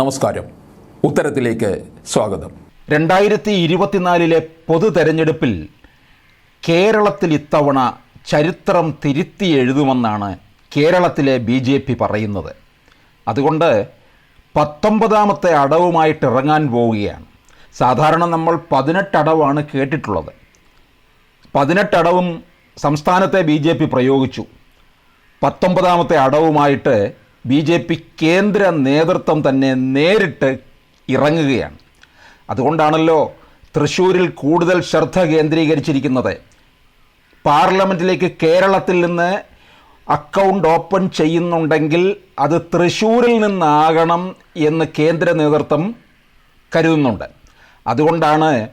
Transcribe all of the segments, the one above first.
നമസ്കാരം. ഉത്തരത്തിലേക്ക് സ്വാഗതം. രണ്ടായിരത്തി ഇരുപത്തിനാലിലെ പൊതു തെരഞ്ഞെടുപ്പിൽ കേരളത്തിൽ ഇത്തവണ ചരിത്രം തിരുത്തി എഴുതുമെന്നാണ് കേരളത്തിലെ ബി ജെ പി പറയുന്നത്. അതുകൊണ്ട് പത്തൊമ്പതാമത്തെ അടവുമായിട്ട് ഇറങ്ങാൻ പോവുകയാണ്. സാധാരണ നമ്മൾ പതിനെട്ടടവാണ് കേട്ടിട്ടുള്ളത്. പതിനെട്ടടവും സംസ്ഥാനത്തെ ബി ജെ പി പ്രയോഗിച്ചു. പത്തൊമ്പതാമത്തെ അടവുമായിട്ട് ബി ജെ പി കേന്ദ്ര നേതൃത്വം തന്നെ നേരിട്ട് ഇറങ്ങുകയാണ്. അതുകൊണ്ടാണല്ലോ തൃശ്ശൂരിൽ കൂടുതൽ ശ്രദ്ധ കേന്ദ്രീകരിച്ചിരിക്കുന്നത്. പാർലമെന്റിലേക്ക് കേരളത്തിൽ നിന്ന് അക്കൗണ്ട് ഓപ്പൺ ചെയ്യുന്നുണ്ടെങ്കിൽ അത് തൃശ്ശൂരിൽ നിന്നാകണം എന്ന് കേന്ദ്ര നേതൃത്വം കരുതുന്നുണ്ട്. അതുകൊണ്ടാണ്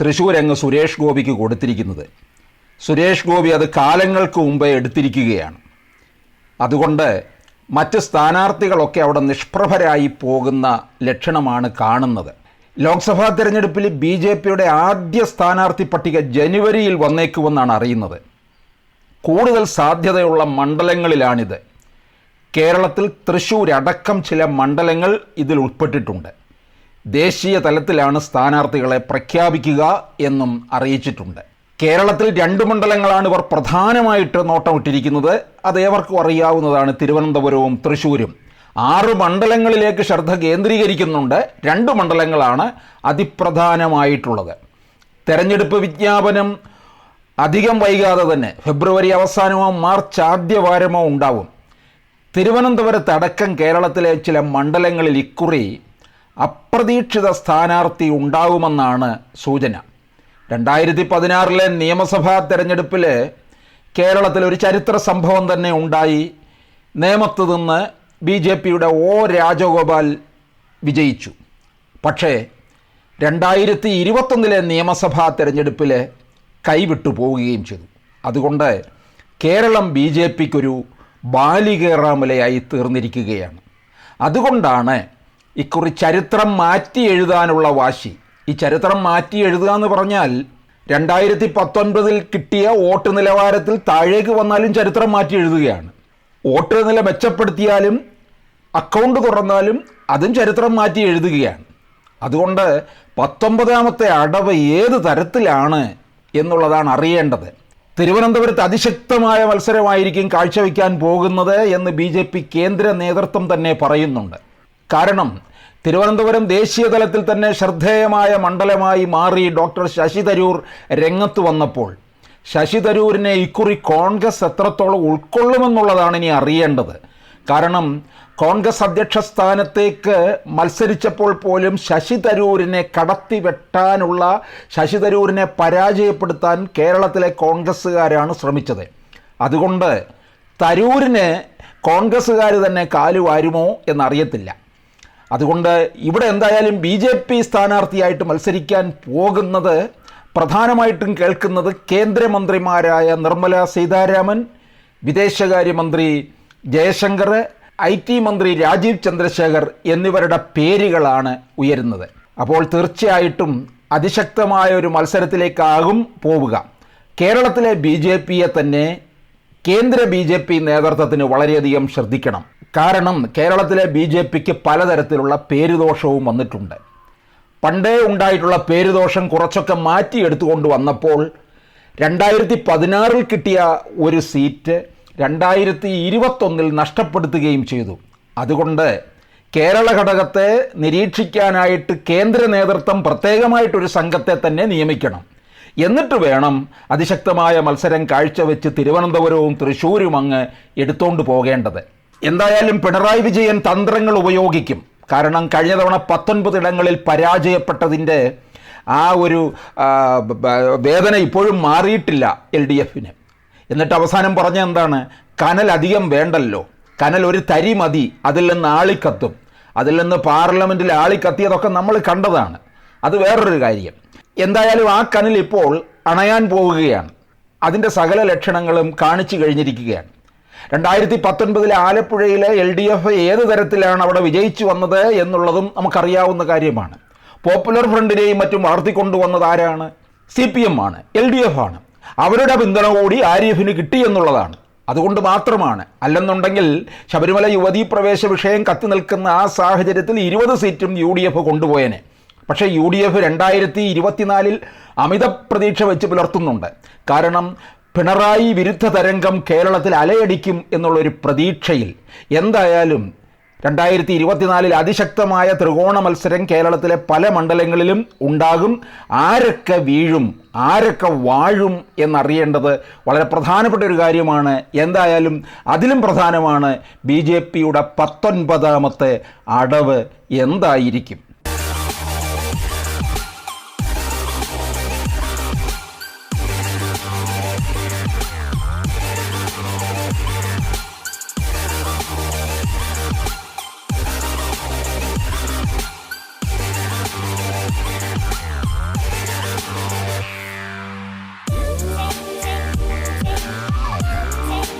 തൃശ്ശൂർ അങ്ങ് സുരേഷ് ഗോപിക്ക് കൊടുത്തിരിക്കുന്നത്. സുരേഷ് ഗോപി അത് കാലങ്ങൾക്ക് മുമ്പേ എടുത്തിരിക്കുകയാണ്. അതുകൊണ്ട് മറ്റ് സ്ഥാനാർത്ഥികളൊക്കെ അവിടെ നിഷ്പ്രഭരായി പോകുന്ന ലക്ഷണമാണ് കാണുന്നത്. ലോക്സഭാ തെരഞ്ഞെടുപ്പിൽ ബി ജെ പിയുടെ ആദ്യ സ്ഥാനാർത്ഥി പട്ടിക ജനുവരിയിൽ വന്നേക്കുമെന്നാണ് അറിയുന്നത്. കൂടുതൽ സാധ്യതയുള്ള മണ്ഡലങ്ങളിലാണിത്. കേരളത്തിൽ തൃശ്ശൂർ അടക്കം ചില മണ്ഡലങ്ങൾ ഇതിൽ ഉൾപ്പെട്ടിട്ടുണ്ട്. ദേശീയ തലത്തിലാണ് സ്ഥാനാർത്ഥികളെ പ്രഖ്യാപിക്കുക എന്നും അറിയിച്ചിട്ടുണ്ട്. കേരളത്തിൽ രണ്ട് മണ്ഡലങ്ങളാണ് ഇവർ പ്രധാനമായിട്ട് നോട്ടമിട്ടിരിക്കുന്നത്. അത് ഏവർക്കും അറിയാവുന്നതാണ് തിരുവനന്തപുരവും തൃശ്ശൂരും. ആറ് മണ്ഡലങ്ങളിലേക്ക് ശ്രദ്ധ കേന്ദ്രീകരിക്കുന്നുണ്ട്. രണ്ട് മണ്ഡലങ്ങളാണ് അതിപ്രധാനമായിട്ടുള്ളത്. തെരഞ്ഞെടുപ്പ് വിജ്ഞാപനം അധികം വൈകാതെ തന്നെ ഫെബ്രുവരി അവസാനമോ മാർച്ച് ആദ്യവാരമോ ഉണ്ടാവും. തിരുവനന്തപുരത്തടക്കം കേരളത്തിലെ ചില മണ്ഡലങ്ങളിൽ ഇക്കുറി അപ്രതീക്ഷിത സ്ഥാനാർത്ഥി ഉണ്ടാകുമെന്നാണ് സൂചന. രണ്ടായിരത്തി പതിനാറിലെ നിയമസഭാ തെരഞ്ഞെടുപ്പിൽ കേരളത്തിൽ ഒരു ചരിത്ര സംഭവം തന്നെ ഉണ്ടായി. നേമത്ത് നിന്ന് ബി ജെ പിയുടെ ഒ രാജഗോപാൽ വിജയിച്ചു. പക്ഷേ രണ്ടായിരത്തി ഇരുപത്തൊന്നിലെ നിയമസഭാ തെരഞ്ഞെടുപ്പിൽ കൈവിട്ടു പോവുകയും ചെയ്തു. അതുകൊണ്ട് കേരളം ബി ജെ പിക്കൊരു ബാലികേറാമലയായി തീർന്നിരിക്കുകയാണ്. അതുകൊണ്ടാണ് ഇക്കുറി ചരിത്രം മാറ്റി എഴുതാനുള്ള വാശി ഈ ചരിത്രം മാറ്റി എഴുതുക എന്ന് പറഞ്ഞാൽ രണ്ടായിരത്തി പത്തൊൻപതിൽ കിട്ടിയ വോട്ട് നിലവാരത്തിൽ താഴേക്ക് വന്നാലും ചരിത്രം മാറ്റി എഴുതുകയാണ്. വോട്ട് നില മെച്ചപ്പെടുത്തിയാലും അക്കൗണ്ട് തുറന്നാലും അതും ചരിത്രം മാറ്റി എഴുതുകയാണ്. അതുകൊണ്ട് പത്തൊമ്പതാമത്തെ അടവ് ഏത് തരത്തിലാണ് എന്നുള്ളതാണ് അറിയേണ്ടത്. തിരുവനന്തപുരത്ത് അതിശക്തമായ മത്സരമായിരിക്കും കാഴ്ചവെക്കാൻ പോകുന്നത് എന്ന് ബി കേന്ദ്ര നേതൃത്വം തന്നെ പറയുന്നുണ്ട്. കാരണം തിരുവനന്തപുരം ദേശീയ തലത്തിൽ തന്നെ ശ്രദ്ധേയമായ മണ്ഡലമായി മാറി ഡോക്ടർ ശശി തരൂർ രംഗത്ത് വന്നപ്പോൾ ശശി തരൂരിനെ ഇക്കുറി കോൺഗ്രസ് എത്രത്തോളം ഉൾക്കൊള്ളുമെന്നുള്ളതാണ് ഇനി അറിയേണ്ടത്. കാരണം കോൺഗ്രസ് അധ്യക്ഷ സ്ഥാനത്തേക്ക് മത്സരിച്ചപ്പോൾ പോലും ശശി തരൂരിനെ കടത്തി വെട്ടാനുള്ള ശശി തരൂരിനെ പരാജയപ്പെടുത്താൻ കേരളത്തിലെ കോൺഗ്രസ്സുകാരാണ് ശ്രമിച്ചത്. അതുകൊണ്ട് തരൂരിന് കോൺഗ്രസ്സുകാർ തന്നെ കാലുവാരുമോ എന്നറിയത്തില്ല. അതുകൊണ്ട് ഇവിടെ എന്തായാലും ബി ജെ പി സ്ഥാനാർത്ഥിയായിട്ട് മത്സരിക്കാൻ പോകുന്നത് പ്രധാനമായിട്ടും കേൾക്കുന്നത് കേന്ദ്രമന്ത്രിമാരായ നിർമ്മല സീതാരാമൻ വിദേശകാര്യമന്ത്രി ജയശങ്കർ ഐ ടി മന്ത്രി രാജീവ് ചന്ദ്രശേഖർ എന്നിവരുടെ പേരുകളാണ് ഉയരുന്നത്. അപ്പോൾ തീർച്ചയായിട്ടും അതിശക്തമായ ഒരു മത്സരത്തിലേക്കാകും പോവുക. കേരളത്തിലെ ബി ജെ പിയെ തന്നെ കേന്ദ്ര ബി ജെ പി നേതൃത്വത്തിന് വളരെയധികം ശ്രദ്ധിക്കണം. കാരണം കേരളത്തിലെ ബി ജെ പിക്ക് പലതരത്തിലുള്ള പേരുദോഷവും വന്നിട്ടുണ്ട്. പണ്ടേ ഉണ്ടായിട്ടുള്ള പേരുദോഷം കുറച്ചൊക്കെ മാറ്റിയെടുത്തുകൊണ്ട് വന്നപ്പോൾ രണ്ടായിരത്തി പതിനാറിൽ കിട്ടിയ ഒരു സീറ്റ് രണ്ടായിരത്തി ഇരുപത്തൊന്നിൽ നഷ്ടപ്പെടുത്തുകയും ചെയ്തു. അതുകൊണ്ട് കേരള ഘടകത്തെ നിരീക്ഷിക്കാനായിട്ട് കേന്ദ്ര നേതൃത്വം പ്രത്യേകമായിട്ടൊരു സംഘത്തെ തന്നെ നിയമിക്കണം. എന്നിട്ട് വേണം അതിശക്തമായ മത്സരം കാഴ്ചവെച്ച് തിരുവനന്തപുരവും തൃശ്ശൂരും അങ്ങ് എടുത്തുകൊണ്ട് പോകേണ്ടത്. എന്തായാലും പിണറായി വിജയൻ തന്ത്രങ്ങൾ ഉപയോഗിക്കും. കാരണം കഴിഞ്ഞ തവണ പത്തൊൻപത് ഇടങ്ങളിൽ പരാജയപ്പെട്ടതിന്റെ ആ ഒരു വേദന ഇപ്പോഴും മാറിയിട്ടില്ല എൽ ഡി എഫിന്. എന്നിട്ട് അവസാനം പറഞ്ഞ എന്താണ്? കനൽ അധികം വേണ്ടല്ലോ. കനൽ ഒരു തരി മതി. അതിൽ നിന്ന് ആളിക്കത്തും. അതിൽ നിന്ന് പാർലമെന്റിൽ ആളിക്കത്തിയതൊക്കെ നമ്മൾ കണ്ടതാണ്. അത് വേറൊരു കാര്യം. എന്തായാലും ആ കനൽ ഇപ്പോൾ അണയാൻ പോവുകയാണ്. അതിന്റെ സകല ലക്ഷണങ്ങളും കാണിച്ചു കഴിഞ്ഞിരിക്കുകയാണ്. രണ്ടായിരത്തി പത്തൊൻപതിലെ ആലപ്പുഴയിലെ എൽ ഡി എഫ് ഏത് തരത്തിലാണ് അവിടെ വിജയിച്ചു വന്നത് എന്നുള്ളതും നമുക്കറിയാവുന്ന കാര്യമാണ്. പോപ്പുലർ ഫ്രണ്ടിനെയും മറ്റും വളർത്തിക്കൊണ്ടുവന്നത് ആരാണ്? സി പി എം ആണ് എൽ ഡി എഫ് ആണ്. അവരുടെ പിന്തുണ കൂടി ആരിഫിന് കിട്ടി എന്നുള്ളതാണ്. അതുകൊണ്ട് മാത്രമാണ്. അല്ലെന്നുണ്ടെങ്കിൽ ശബരിമല യുവതീ പ്രവേശ വിഷയം കത്തി നിൽക്കുന്ന ആ സാഹചര്യത്തിൽ ഇരുപത് സീറ്റും യു ഡി എഫ് കൊണ്ടുപോയേനെ. പക്ഷേ യു ഡി എഫ് രണ്ടായിരത്തി ഇരുപത്തിനാലിൽ അമിത പ്രതീക്ഷ വെച്ച് പുലർത്തുന്നുണ്ട്. കാരണം പിണറായി വിരുദ്ധ തരംഗം കേരളത്തിൽ അലയടിക്കും എന്നുള്ളൊരു പ്രതീക്ഷയിൽ എന്തായാലും രണ്ടായിരത്തി ഇരുപത്തിനാലിൽ അതിശക്തമായ ത്രികോണ മത്സരം കേരളത്തിലെ പല മണ്ഡലങ്ങളിലും ഉണ്ടാകും. ആരൊക്കെ വീഴും ആരൊക്കെ വാഴും എന്നറിയേണ്ടത് വളരെ പ്രധാനപ്പെട്ട ഒരു കാര്യമാണ്. എന്തായാലും അതിലും പ്രധാനമാണ് ബി ജെ പിയുടെ പത്തൊൻപതാമത്തെ അടവ് എന്തായിരിക്കും?